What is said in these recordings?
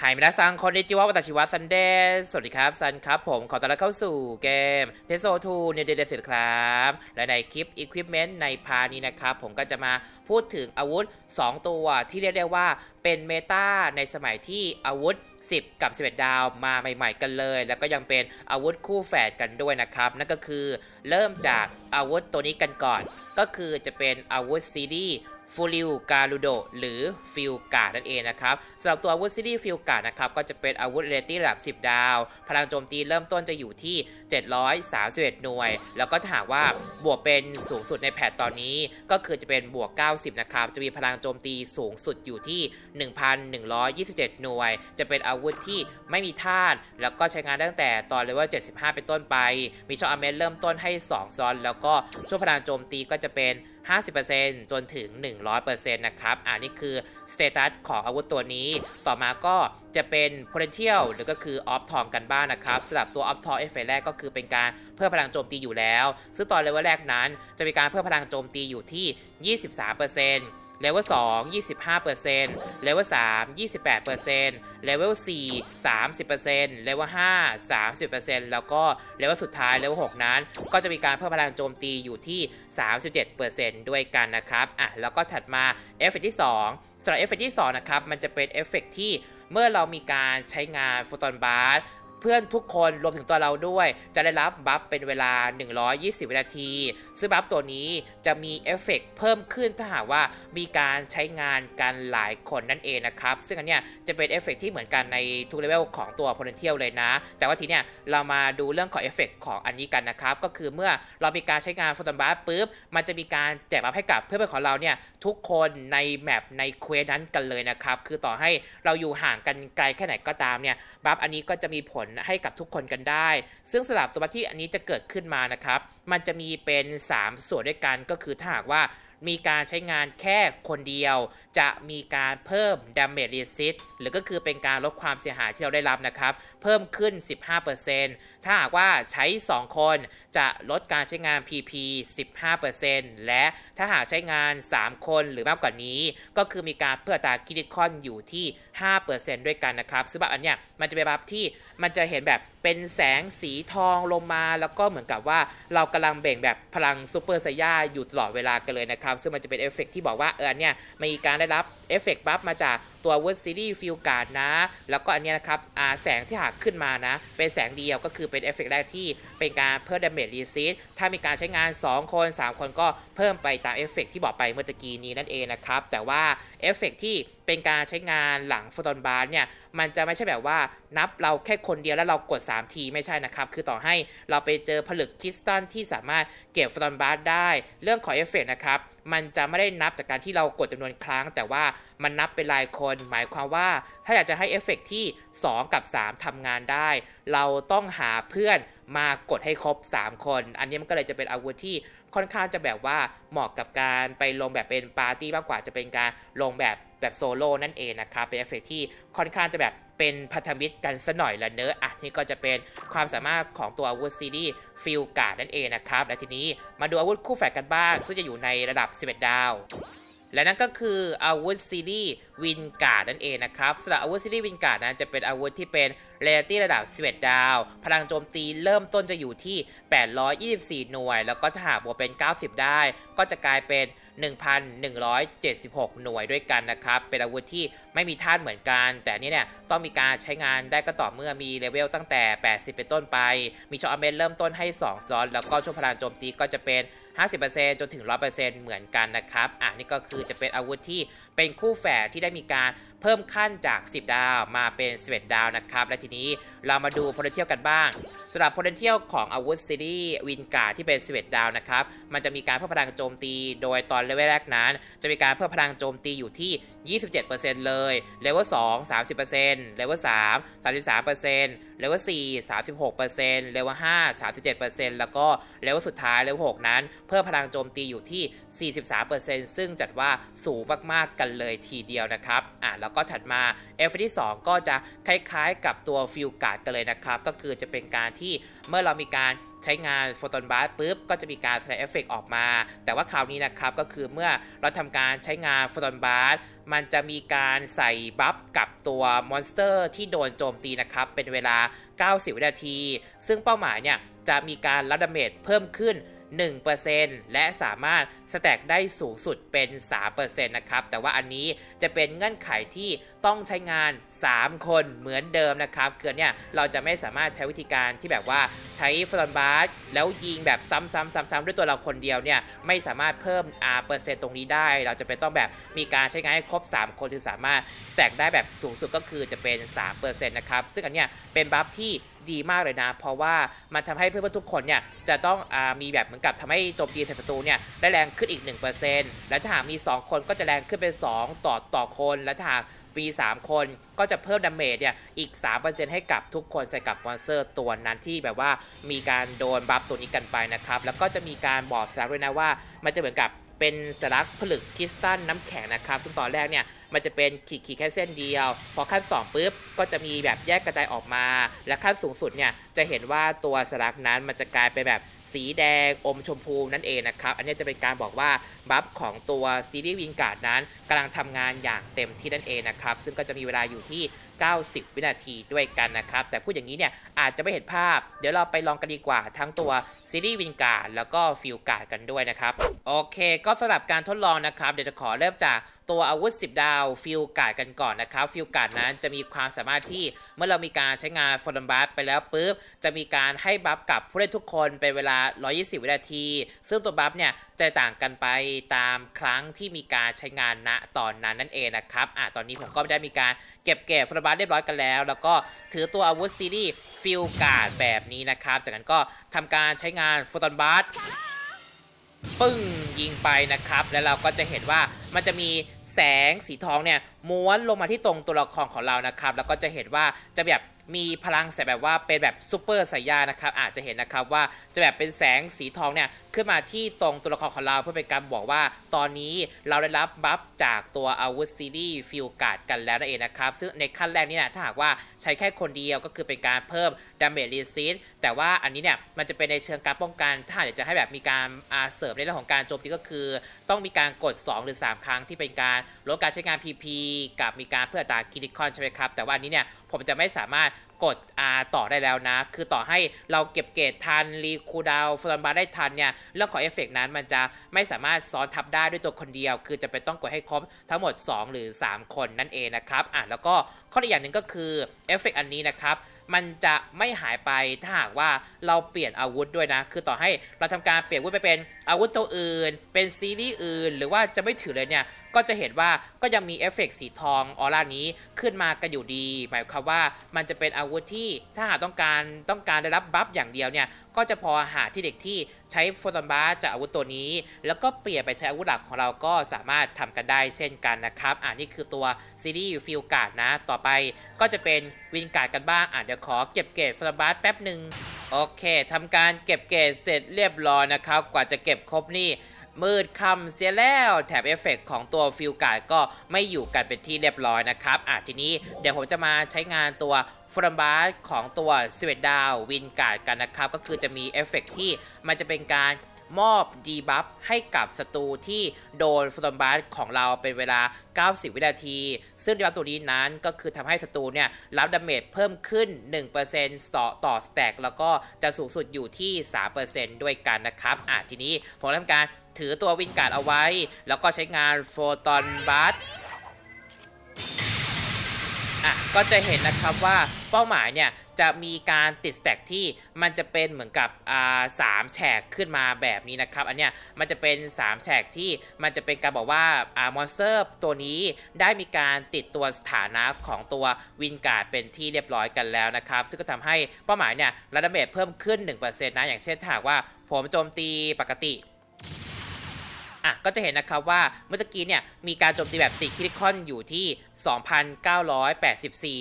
ไฮมินาซังคนนิจิวะวัตชิวะซันเดย์สวัสดีครับ ซันครับผม ขอต้อนรับเข้าสู่เกมเพโซทูเนเดเดสิครับ และในคลิป Equipment ในพานี้นะครับ ผมก็จะมาพูดถึงอาวุธ 2 ตัวที่เรียกได้ว่าเป็นเมตาในสมัยที่อาวุธ 10 กับ 11 ดาวมาใหม่ ๆ กันเลย แล้วก็ยังเป็นอาวุธคู่แฝดกันด้วยนะครับ นั่นก็คือเริ่มจากอาวุธตัวนี้กันก่อน ก็คือจะเป็นอาวุธซีรีส์ ฟูริวการูโดหรือฟิลกาดนั่นเองนะครับสำหรับตัวอาวุธซีรีส์ฟิลกาดนะครับก็จะเป็นอาวุธเรตตี้ระดับ 10 ดาว พลังโจมตีเริ่มต้นจะอยู่ที่ 731 หน่วย แล้วก็ถ้าหากว่าบวกเป็นสูงสุดในแพทตอนนี้ ก็คือจะเป็นบวก 90 นะครับ จะมีพลังโจมตีสูงสุดอยู่ที่ 1,127 หน่วย จะเป็นอาวุธที่ไม่มีธาตุแล้วก็ใช้งานตั้งแต่ตอนเลเวล75 เป็นต้นไป มีช่องอเมนเริ่มต้นให้ 2 ซอน แล้วก็ช่วงพลังโจมตีก็จะเป็น 50%จนถึง 100%นะครับ อันนี้คือสเตตัสของอาวุธตัวนี้ ต่อมาก็จะเป็น potential หรือก็คือออฟทองกันบ้างนะครับสำหรับตัวออฟทองเอฟเฟแรกก็คือเป็นการเพิ่มพลังโจมตีอยู่แล้ว ซึ่งตอนเลเวลแรกนั้น จะมีการเพิ่มพลังโจมตีอยู่ที่ 23% เลเวล2 25%เลเวล3 28%เลเวล4 30%เลเวล5 30%แล้วก็เลเวลสุดท้ายเลเวล6นั้น ก็จะมีการเพิ่มพลังโจมตีอยู่ที่ 37%ด้วยกันนะครับอะแล้วก็ถัดมาเอฟเฟกที่ 2สำหรับเอฟเฟกที่2นะครับมันจะเป็นเอฟเฟกที่เมื่อเรามีการใช้งานโฟตอนบาร์ พื่อนทุกคนรวมถึงตัวเราด้วย จะได้รับบัฟเป็นเวลา 120 วินาที ซึ่งบัฟตัวนี้จะมีเอฟเฟกเพิ่มขึ้นถ้าหากว่ามีการใช้งานกันหลายคนนั่นเองนะครับ ซึ่งอันเนี้ยจะเป็นเอฟเฟกที่เหมือนกันในทุกเลเวลของตัว potential เลยนะ แต่ว่าทีเนี้ยเรามาดูเรื่องของเอฟเฟกของอันนี้กันนะครับ ก็คือเมื่อเรามีการใช้งานโฟตอนบาร์ปุ๊บ มันจะมีการแจกบัฟให้กับเพื่อนๆของเราเนี่ยทุกคนในแมปในเควสนั้นกันเลยนะครับ คือต่อให้เราอยู่ห่างกันไกลแค่ไหนก็ตามเนี่ยบัฟอันนี้ก็จะมีผลให้กับทุกคนกันได้ ซึ่งสลับตัวบัฟที่อันนี้จะเกิดขึ้นมานะครับ มันจะมีเป็น 3 ส่วนด้วยกันก็คือถ้าหากว่ามีการใช้งานแค่คนเดียว จะมีการเพิ่ม damage resist หรือก็คือเป็นการลดความเสียหายที่เราได้รับนะครับ เพิ่มขึ้น 15% ถ้าหากว่าใช้ 2 คนจะลดการใช้งาน PP 15%และถ้าหากใช้งาน 3 คนหรือมากกว่านี้ ก็คือมีการเพื่อตาคิดิคอนอยู่ที่ 5%ด้วยกันนะครับ ซึ่งแบบอันเนี้ยมันจะเป็นแบัฟที่มันจะเห็นแบบเป็นแสงสีทองลงมา แล้วก็เหมือนกับว่าเรากำลังเบ่งแบบพลังซูเปอร์ไซย่าอยู่ตลอดเวลากันเลยนะครับ ซึ่งมันจะเป็นเอฟเฟกที่บอกว่าเออเนี่ยมีการได้รับเอฟเฟกบัฟมาจาก ตัวเวอร์ซีรีส์ฟิลการ์ดนะ แล้วก็อันเนี้ยนะครับอ่าแสงที่หากขึ้นมานะ เป็นแสงเดียวก็คือเป็นเอฟเฟกแรกที่เป็นการเพิ่มดาเมจรีซีถ้ามีการใช้งาน 2 คน 3 คนก็เพิ่มไปตามเอฟเฟกที่บอกไปเมื่อตะกี้นี้นั่นเองนะครับ แต่ว่าเอฟเฟกที่เป็นการใช้งานหลังฟอตอนบาร์เนี่ยมันจะไม่ใช่แบบว่านับเราแค่คนเดียวแล้วเรากด 3 ทีไม่ใช่นะครับ คือต่อให้เราไปเจอผลึกคริสตัลที่สามารถเก็บฟอตอนบาร์ได้ เรื่องของเอฟเฟกนะครับ มันจะไม่ได้นับจากการที่เรากดจำนวนครั้ง แต่ว่ามันนับเป็นรายคน หมายความว่าถ้าอยากจะให้เอฟเฟกที่ 2 กับ 3ทำงานได้ เราต้องหาเพื่อนมากดให้ครบ 3 คน อันนี้มันก็เลยจะเป็นอาวุธที่ค่อนข้างจะแบบว่าเหมาะกับการไปลงแบบเป็นปาร์ตี้มากกว่าจะเป็นการลงแบบแบบโซโล่นั่นเองนะครับเป็นเอฟเฟกที่ค่อนข้างจะแบบ เป็นพันธมิตรกันซะหน่อยละเนอะอะนี่ก็จะเป็นความสามารถของตัวอาวุธซีรีส์ฟิลการ์ดนั่นเองนะครับ และทีนี้มาดูอาวุธคู่แฝดกันบ้าง ซึ่งจะอยู่ในระดับ 11 ดาว และนั่นก็คืออาวุธซีรีส์วินการ์ดนั่นเองนะครับสำหรับอาวุธซีรีส์วินการ์ดนั้นจะเป็นอาวุธที่เป็นเรตตี้ระดับ 11 ดาว พลังโจมตีเริ่มต้นจะอยู่ที่ 824 หน่วย แล้วก็ถ้าหากบวกเป็น 90 ได้ ก็จะกลายเป็น 1,176 หน่วยด้วยกันนะครับ เป็นอาวุธที่ไม่มีท่านเหมือนกัน แต่นี่เนี่ยต้องมีการใช้งานได้ก็ต่อเมื่อมีเลเวลตั้งแต่ 80 เป็นต้นไป มีช็อตอเมนเริ่มต้นให้ 2 ซ้อน แล้วก็ช่วงพลังโจมตีก็จะเป็น 50%จนถึง 100%เหมือนกันนะครับ อะนี่ก็คือจะเป็นอาวุธที่เป็นคู่แฝดที่ได้มีการ พิ่มขั้นจาก 10 ดาวมาเป็น 11 ดาวนะครับ และทีนี้เรามาดู potential กันบ้างสำหรับ potential ของอาวุธซีรีส์วินการ์ที่เป็น 11 ดาวนะครับ มันจะมีการเพิ่มพลังโจมตี โดยตอนเลเวลแรกนั้น จะมีการเพิ่มพลังโจมตีอยู่ที่ 27%เลยเลเวล2 30%เลเวล3 33%เลเวล4 36%เลเวล5 37%แล้วก็เลเวลสุดท้ายเลเวล6นั้น เพิ่มพลังโจมตีอยู่ที่ 43%ซึ่งจัดว่าสูงมากๆกันเลยทีเดียวนะครับอะแล้วก็ถัดมาเอฟที่ 2 ก็จะคล้ายๆ กับตัวฟิลการ์ดกันเลยนะครับ ก็คือจะเป็นการที่เมื่อเรามีการใช้งานโฟตอนบาร์ปุ๊บก็จะมีการแสดงเอฟเฟกออกมา แต่ว่าคราวนี้นะครับก็คือเมื่อเราทำการใช้งานโฟตอนบาร์มันจะมีการใส่บัฟกับตัวมอนสเตอร์ที่โดนโจมตีนะครับ เป็นเวลา 90 วินาที ซึ่งเป้าหมายเนี่ยจะมีการรับดาเมจเพิ่มขึ้น 1%และสามารถสแต็กได้สูงสุดเป็น 3%นะครับ แต่ว่าอันนี้จะเป็นเงื่อนไขที่ต้องใช้งาน 3 คนเหมือนเดิมนะครับ เกิดเนี่ยเราจะไม่สามารถใช้วิธีการที่แบบว่าใช้ฟลอนบาร์แล้วยิงแบบซ้ำๆๆๆ ด้วยตัวเราคนเดียวเนี่ยไม่สามารถเพิ่มอาเปอร์เซ็นต์ตรงนี้ได้ เราจะเป็นต้องแบบมีการใช้งานให้ครบ 3 คนถึงสามารถสแต็กได้แบบสูงสุดก็คือจะเป็น 3%นะครับ ซึ่งอันเนี้ยเป็นบัฟที่ ดีมากเลยนะ เพราะว่ามันทำให้เพื่อนๆทุกคนเนี่ยจะต้องอมีแบบเหมือนกับทำให้โจมตีใส่ศัตรูเนี่ยได้แรงขึ้นอีก 1%และถ้าหากมี 2 คนก็จะแรงขึ้นเป็น 2 ต่อต่อคน และถ้าหากมี 3 คนก็จะเพิ่มดาเมจเนี่ยอีก 3%ให้กับทุกคนใส่กับมอนสเตอร์ตัวนั้นที่แบบว่ามีการโดนบัฟตัวนี้กันไปนะครับ แล้วก็จะมีการบอกสลักด้วยนะว่า มันจะเหมือนกับเป็นสลักผลึกคริสตัลน้ำแข็งนะครับ ซึ่งตอนแรกเนี่ย มันจะเป็นขีดขีดแค่เส้นเดียว พอขั้น2ปุ๊บก็จะมีแบบแยกกระจายออกมา และขั้นสูงสุดเนี่ยจะเห็นว่าตัวสลักนั้นมันจะกลายเป็นแบบสีแดงอมชมพูนั่นเองนะครับ อันนี้จะเป็นการบอกว่าบัฟของตัวซีรีส์วิงการ์ดนั้นกำลังทำงานอย่างเต็มที่นั่นเองนะครับ ซึ่งก็จะมีเวลาอยู่ที่ 90 วินาทีด้วยกันนะครับ แต่พูดอย่างนี้เนี่ยอาจจะไม่เห็นภาพ เดี๋ยวเราไปลองกันดีกว่าทั้งตัวซีรีส์วิงการ์ดแล้วก็ฟิลการ์ดกันด้วยนะครับ โอเค ก็สำหรับการทดลองนะครับ เดี๋ยวจะขอเริ่มจาก ตัวอาวุธ 10 ดาวฟิลการ์ดกันก่อนนะครับ ฟิลการ์ดนั้นจะมีความสามารถที่เมื่อเรามีการใช้งานฟอร์ดบัฟไปแล้วปุ๊บ จะมีการให้บัฟกับผู้เล่นทุกคนเป็นเวลา 120 วินาที ซึ่งตัวบัฟเนี่ยจะต่างกันไปตามครั้งที่มีการใช้งานณตอนนั้นนั่นเองนะครับอะตอนนี้ผมก็ได้มีการเก็บเก็บฟอร์ดบัฟเรียบร้อยกันแล้ว แล้วก็ถือตัวอาวุธซีรีส์ฟิลการ์ดแบบนี้นะครับ จากนั้นก็ทำการใช้งานฟอร์ดบัฟปึ้งยิงไปนะครับ แล้วเราก็จะเห็นว่ามันจะมี แสงสีทองเนี่ยม้วนลงมาที่ตรงตัวละครของเรานะครับ แล้วก็จะเห็นว่าจะแบบ มีพลังแสงแบบว่าเป็นแบบซูเปอร์สายยานะครับอาจจะเห็นนะครับว่าจะแบบเป็นแสงสีทองเนี่ยขึ้นมาที่ตรงตัวละครของเราเพื่อเป็นการบอกว่า ตอนนี้เราได้รับบัฟจากตัวอาวุธซีรีส์ฟิลการ์ดกันแล้วนั่นเองนะครับซึ่งในขั้นแรกนี่นะถ้าหากว่าใช้แค่คนเดียวก็คือเป็นการเพิ่มดาเมจรีซิสแต่ว่าอันนี้เนี่ยมันจะเป็นในเชิงการป้องกัน ถ้าอยากจะให้แบบมีการอาเสริมในเรื่องของการโจมตีก็คือ ต้องมีการกด 2 หรือ 3 ครั้งที่เป็นการลดการใช้งาน PP กับมีการเพื่อตาคิริคอนใช่ไหมครับแต่ว่าอันนี้เนี่ย ผมจะไม่สามารถกด R ต่อได้แล้วนะ คือต่อให้เราเก็บเกรดทัน รีคูดาวฟลอนบาร์ได้ทันเนี่ย เรื่องของเอฟเฟกนั้นมันจะไม่สามารถซ้อนทับได้ด้วยตัวคนเดียว คือจะเป็นต้องกดให้ครบทั้งหมด 2 หรือ 3 คนนั่นเองนะครับ อะ แล้วก็ข้ออีกอย่างหนึ่งก็คือเอฟเฟกอันนี้นะครับมันจะไม่หายไปถ้าหากว่าเราเปลี่ยนอาวุธด้วยนะ คือต่อให้เราทำการเปลี่ยนอาวุธไปเป็น อาวุธตัวอื่น เป็นซีรีส์อื่น หรือว่าจะไม่ถือเลยเนี่ย ก็จะเห็นว่าก็ยังมีเอฟเฟกต์สีทองออร่านี้ขึ้นมากันอยู่ดี หมายความว่ามันจะเป็นอาวุธที่ถ้าหากต้องการต้องการได้รับบัฟอย่างเดียวเนี่ย ก็จะพอหาที่เด็กที่ใช้โฟตอนบาร์จากอาวุธตัวนี้ แล้วก็เปลี่ยนไปใช้อาวุธหลักของเราก็สามารถทำกันได้เช่นกันนะครับ อ่านี่คือตัวซีรีส์ฟิลการ์ดนะ ต่อไปก็จะเป็นวินการ์ดกันบ้าง อ่าเดี๋ยวขอเก็บเกรดโฟตอนบาร์แป๊บหนึ่ง โอเคทำการเก็บเกรดเสร็จเรียบร้อยนะครับ กว่าจะเก็บครบนี่มืดคำเสียแล้วแถบเอฟเฟกของตัวฟิลการ์ดก็ไม่อยู่กันเป็นที่เรียบร้อยนะครับอะทีนี้เดี๋ยวผมจะมาใช้งานตัวฟรัมบาร์ของตัวสเวดดาววินการ์ดกันนะครับ ก็คือจะมีเอฟเฟกที่มันจะเป็นการ มอบดีบัฟให้กับศัตรูที่โดนฟร m มบาร์ของเราเป็นเวลา 90 วินาที ซึ่งดีบัฟตัวนี้นั้นก็คือทำให้ศัตรูเนี่ยรับดาเมจเพิ่มขึ้น 1%ต่อต่อสแต็กแล้วก็จะสูงสุดอยู่ที่ 3%ด้วยกันนะครับอะทีนี้ผมทำการถือตัววินการ์ดเอาไว้ แล้วก็ใช้งานโฟตอนบัสอะก็จะเห็นนะครับว่าเป้าหมายเนี่ย จะมีการติดสแต็กที่มันจะเป็นเหมือนกับอ่าสามแฉกขึ้นมาแบบนี้นะครับ อันเนี้ยมันจะเป็น3แฉกที่มันจะเป็นการบอกว่าอ่ามอนสเตอร์ตัวนี้ได้มีการติดตัวสถานะของตัววินการ์ดเป็นที่เรียบร้อยกันแล้วนะครับ ซึ่งก็ทำให้เป้าหมายเนี่ยระดับเมจเพิ่มขึ้น 1%นะอย่างเช่นถ้าว่าผมโจมตีปกติ อะก็จะเห็นนะครับว่าเมื่อกี้เนี่ยมีการโจมตีแบบติดคริติคอนอยู่ที่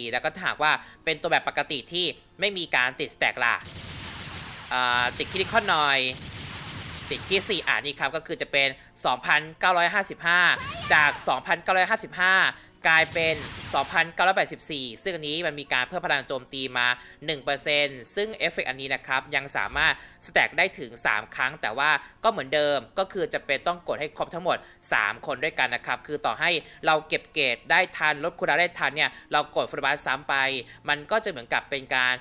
2,984 แล้วก็ถ้าหากว่าเป็นตัวแบบปกติที่ไม่มีการติดสแต็กล่ะอ่าติดคริติคอนหน่อย ติดที่ 4 อ่านี่ครับก็คือจะเป็น 2,955 จาก 2,955 กลายเป็น 2,984 ซึ่งอันนี้มันมีการเพิ่มพลังโจมตีมา 1%ซึ่งเอฟเฟกต์อันนี้นะครับ ยังสามารถสแต็กได้ถึง 3 ครั้ง แต่ว่าก็เหมือนเดิมก็คือจะเป็นต้องกดให้ครบทั้งหมด 3 คนด้วยกันนะครับ คือต่อให้เราเก็บเกรดได้ทันลดคูณาได้ทันเนี่ย เรากดฟลบัสซ้ำไป มันก็จะเหมือนกับเป็นการ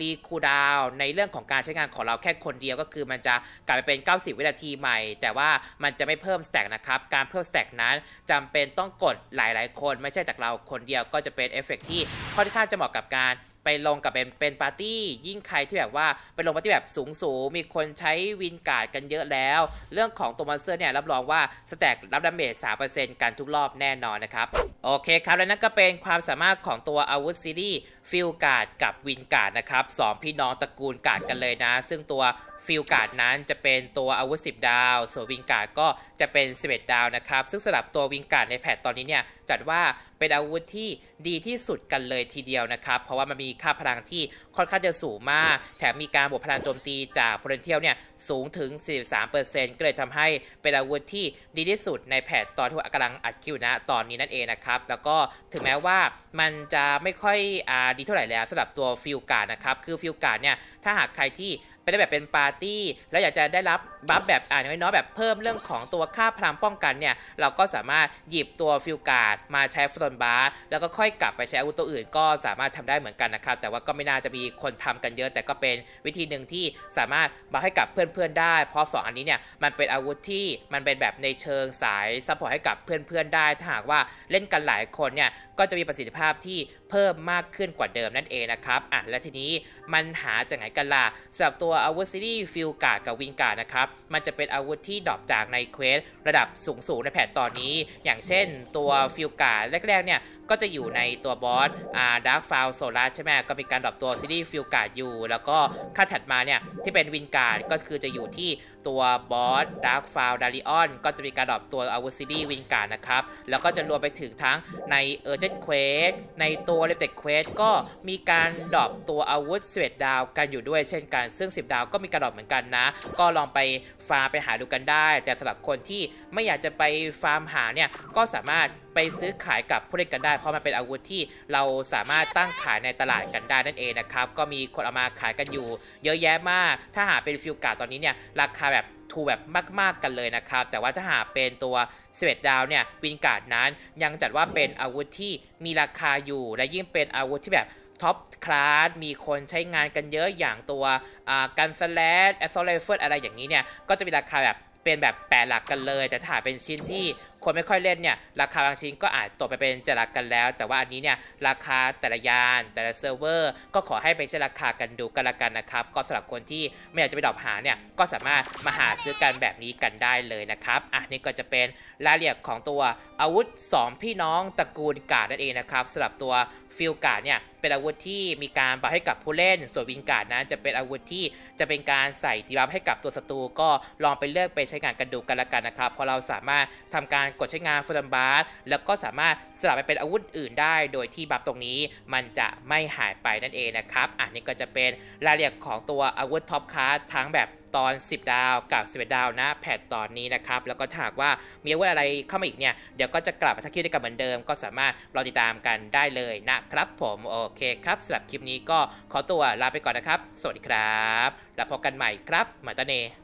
รีคูดาวในเรื่องของการใช้งานของเราแค่คนเดียวก็คือมันจะกลายไปเป็น 90 วินาทีใหม่ แต่ว่ามันจะไม่เพิ่มสแต็กนะครับ การเพิ่มสแต็กนั้นจำเป็นต้องกดหลาย ๆ คน ไม่ใช่จากเราคนเดียวก็จะเป็นเอฟเฟกต์ที่ค่อนข้างจะเหมาะกับการ ไปลงกับเป็นเป็นปาร์ตี้ ยิ่งใครที่แบบว่าไปลงปาร์ตี้แบบสูงสูงมีคนใช้วินการ์ดกันเยอะแล้ว เรื่องของตัวมอนสเตอร์เนี่ยรับรองว่าสแต็กรับดาเมจ3%กันทุกรอบแน่นอนนะครับ โอเคครับและนั่นก็เป็นความสามารถของตัวอาวุธซีรีส์ฟิลการ์ดกับวินการ์ดนะครับสองพี่น้องตระกูลการ์ดกันเลยนะ ซึ่งตัว ฟิลการ์ดนั้นจะเป็นตัวอาวุธ 10 ดาว ส่วนวิงการ์ดก็จะเป็น 11 ดาวนะครับ ซึ่งสำหรับตัววิงการ์ดในแพทตอนนี้เนี่ยจัดว่าเป็นอาวุธที่ดีที่สุดกันเลยทีเดียวนะครับ เพราะว่ามันมีค่าพลังที่ค่อนข้างจะสูงมาก แถมมีการบวกพลังโจมตีจาก potential เนี่ยสูงถึง 43%ก็เลยทำให้เป็นอาวุธที่ดีที่สุดในแพทตอนที่กำลังอัดคิวนะตอนนี้นั่นเองนะครับ แล้วก็ถึงแม้ว่ามันจะไม่ค่อยอดีเท่าไหร่แล้วสำหรับตัวฟิลการ์ดนะครับ คือฟิลการ์ดเนี่ยถ้าหากใครที่ ไปได้แบบเป็นปาร์ตี้ แล้วอยากจะได้รับ บัฟแบบอ่านน้อยแบบเพิ่มเรื่องของตัวค่าพลังป้องกันเนี่ย เราก็สามารถหยิบตัวฟิลการ์ดมาใช้ฟลอนบาร์แล้วก็ค่อยกลับไปใช้อาวุธตัวอื่น ก็สามารถทำได้เหมือนกันนะครับ แต่ว่าก็ไม่น่าจะมีคนทำกันเยอะ แต่ก็เป็นวิธีหนึ่งที่สามารถบัฟให้กับเพื่อนๆได้ เพราะสองอันนี้เนี่ยมันเป็นอาวุธที่มันเป็นแบบในเชิงสายซัพพอร์ตให้กับเพื่อนๆได้ถ้าหากว่าเล่นกันหลายคนเนี่ยก็จะมีประสิทธิภาพที่เพิ่มมากขึ้นกว่าเดิมนั่นเองนะครับอะและทีนี้มันหาจากไหนกันล่ะสำหรับตัวอาวุธซีรีส์ฟิลการ์ดกับวิงการ์ดนะครับมันจะเป็นอาวุธที่ดรอปจากในเควสระดับสูงๆในแพทตอนนี้ อย่างเช่นตัวฟิลการ์ดแรกๆเนี่ยก็จะอยู่ในตัวบอสอ่าดาร์คฟาวโซลาใช่ไหมก็มีการดรอปตัวซีรีส์ฟิลการ์ดอยู่ แล้วก็ขั้นถัดมาเนี่ย ที่เป็นวินการ์ดก็คือจะอยู่ที่ตัวบอสดาร์คฟาวดาริออนก็จะมีการดรอปตัวอาวุธซีรีส์วินการ์ดนะครับ แล้วก็จะรวมไปถึงทั้งในเออร์เจนเควสในตัวเลเต็กเควสก็มีการดรอปตัวอาวุธ11ดาวกันอยู่ด้วยเช่นกัน ซึ่ง 10 ดาวก็มีการดรอปเหมือนกันนะ ก็ลองไปฟาร์มไปหาดูกันได้ แต่สำหรับคนที่ไม่อยากจะไปฟาร์มหาเนี่ยก็สามารถ ไปซื้อขายกับผู้เล่นกันได้ เพราะมันเป็นอาวุธที่เราสามารถตั้งขายในตลาดกันได้นั่นเองนะครับก็มีคนเอามาขายกันอยู่ เยอะแยะมาก ถ้าหากเป็นฟิลการ์ดตอนนี้เนี่ยราคาแบบถูกแบบมาก ๆ กันเลยนะครับ แต่ว่าถ้าหากเป็นตัว11ดาวเนี่ยวินการ์ดนั้นยังจัดว่าเป็นอาวุธที่มีราคาอยู่ และยิ่งเป็นอาวุธที่แบบท็อปคลาสมีคนใช้งานกันเยอะอย่างตัวกันสแลดแอสโซเลเฟอร์อะไรอย่างนี้เนี่ย ก็จะมีราคาแบบเป็นแบบแปดหลักกันเลย แต่ถ้าเป็นชิ้นที่ คนไม่ค่อยเล่นเนี่ยราคาบางชิ้นก็อาจตกไปเป็นจ็ดหลักกันแล้ว แต่ว่าอันนี้เนี่ยราคาแต่ละยาน แต่ละเซิร์ฟเวอร์ ก็ขอให้ไปใช้ราคากันดูกันละกันนะครับ ก็สำหรับคนที่ไม่อยากจะไปดรอปหาเนี่ยก็สามารถมาหาซื้อกันแบบนี้กันได้เลยนะครับอะนี่ก็จะเป็นรายละเอียดของตัวอาวุธ 2 พี่น้องตระกูลกาดนั่นเองนะครับสำหรับตัวฟิลการ์ดเนี่ยเป็นอาวุธที่มีการบัฟให้กับผู้เล่น ส่วนวิงการ์ดนั้นจะเป็นอาวุธที่จะเป็นการใส่ดีบัฟให้กับตัวศัตรูก็ลองไปเลือกไปใช้งานกันดูกันละกันนะครับพราะเราสามารถทำการกดใช้งานฟลัมบาร์แล้วก็สามารถสลับไปเป็นอาวุธอื่นได้ โดยที่บัฟตรงนี้มันจะไม่หายไปนั่นเองนะครับอะนี่ก็จะเป็นรายละเอียดของตัวอาวุธท็อปคลาสทั้งแบบตอน 10 ดาวกับ 11 ดาวนะแพทตอนนี้นะครับ แล้วก็ถ้าหากว่ามีอาวุธอะไรเข้ามาอีกเนี่ย เดี๋ยวก็จะกลับมาทักคิวด้กันเหมือนเดิม ก็สามารถรอติดตามกันได้เลยนะครับผมโอเคครับสำหรับคลิปนี้ก็ขอตัวลาไปก่อนนะครับ สวัสดีครับ แล้วพบกันใหม่ครับมาตาเน